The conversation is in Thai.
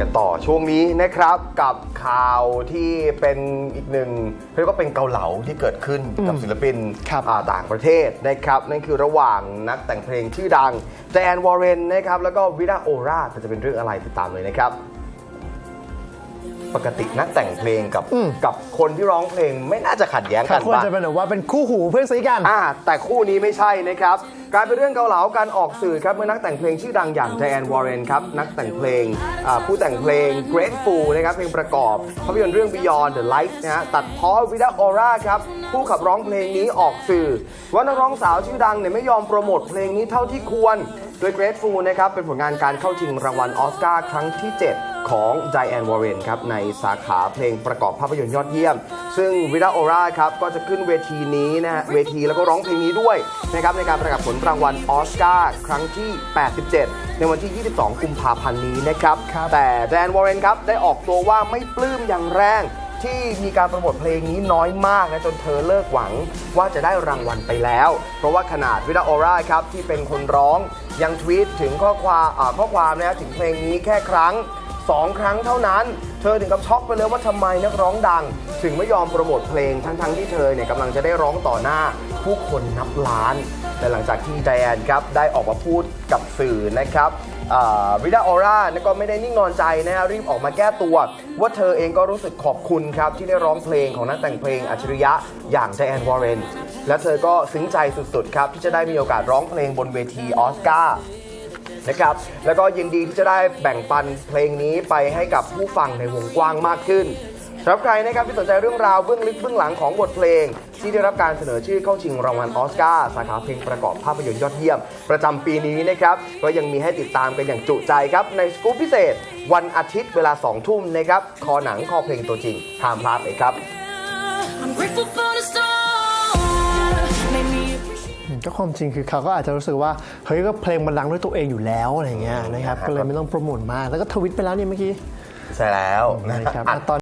กันต่อช่วงนี้นะครับกับข่าวที่เป็นอีกหนึ่งเรียกว่าเป็นเกาเหลาที่เกิดขึ้นกับศิลปินครับอ่าต่างประเทศนะครับ นั่นคือระหว่างนักแต่งเพลงชื่อดังแจนวอร์เรนนะครับแล้วก็วิดาโอราแต่จะเป็นเรื่องอะไรติดตามเลยนะครับ ปกตินักแต่งเพลงกับอืม กับคนที่ร้องเพลงไม่น่าจะขัดแย้งกันควรปะ จะเป็นแบบว่าเป็นคู่หูเพื่อนซีกัน อ่าแต่คู่นี้ไม่ใช่นะครับกลายเป็นเรื่องเกาเหลาการออกสื่อครับเมื่อนักแต่งเพลงชื่อดังอย่างไจแอนวอร์เรนครับนักแต่งเพลงอ่าผู้แต่งเพลง Grateful นะครับเพลงประกอบภาพยนตร์เรื่อง Beyond the Light นะฮะตัดเพ้อวิดาออร่าครับผู้ขับร้องเพลงนี้ออกสื่อ ว่านักร้องสาวชื่อดังเนี่ยไม่ยอมโปรโมทเพลงนี้เท่าที่ควร โดย Grateful นะครับเป็นผลงานการเข้าชิงรางวัลออสการ์ครั้งที่ 7 ของไจแอนวอร์เรนครับในสาขาเพลงประกอบภาพยนตร์ยอดเยี่ยม ซึ่งวิดาโอราครับก็จะขึ้นเวทีนี้นะฮะเวทีแล้วก็ร้องเพลงนี้ด้วยนะครับในการประกาศผลรางวัลออสการ์ครั้งที่ 87 ในวันที่ 22 กุมภาพันธ์นี้นะครับครับแต่แจนวอร์เรนครับได้ออกตัวว่าไม่ปลื้มอย่างแรง ที่มีการโปรโมทเพลงนี้น้อยมากนะจนเธอเลิกหวังว่าจะได้รางวัลไปแล้ว เพราะว่าขนาดวิดาโอราครับที่เป็นคนร้องยังทวีตถึงข้อความข้อความนะถึงเพลงนี้แค่ครั้งสองครั้งเท่านั้น เธอถึงกับช็อกไปเลยว่าทำไมนักร้องดัง ถึงไม่ยอมโปรโมทเพลงทั้งๆที่เธอเนี่ยกำลังจะได้ร้องต่อหน้า ผู้คนนับล้าน แต่หลังจากที่ไจแอนครับได้ออกมาพูดกับสื่อนะครับ วิดาออร่าก็ไม่ได้นิ่งนอนใจนะฮะรีบออกมาแก้ตัว ว่าเธอเองก็รู้สึกขอบคุณครับ ที่ได้ร้องเพลงของนักแต่งเพลงอัจฉริยะอย่างไจแอนวอร์เรนและเธอก็ซึ้งใจสุดๆ ครับ ที่จะได้มีโอกาสร้องเพลงบนเวทีออสการ์นะครับแล้วก็ยินดีที่จะได้แบ่งปันเพลงนี้ไปให้กับผู้ฟังในวงกว้างมากขึ้น สำหรับใครนะครับที่สนใจเรื่องราวเบื้องลึกเบื้องหลังของบทเพลง ที่ได้รับการเสนอชื่อเข้าชิงรางวัลออสการ์สาขาเพลงประกอบภาพยนตร์ยอดเยี่ยม ประจำปีนี้นะครับก็ยังมีให้ติดตามกันอย่างจุใจครับในสกู๊ปพิเศษ วันอาทิตย์เวลา2ทุ่มนะครับคอหนังคอเพลงตัวจริงห้ามพลาดเลยครับ I'm grateful for the storm. Made me appreciate. ก็ความจริงคือเขาก็อาจจะรู้สึกว่า เฮ้ยก็เพลงมันดังด้วยตัวเองอยู่แล้วอะไรเงี้ยนะครับก็เลยไม่ต้องโปรโมทมากแล้วก็ทวิตไปแล้วเนี่ยเมื่อกี้ ใช่แล้วนะนะครับอัดตอน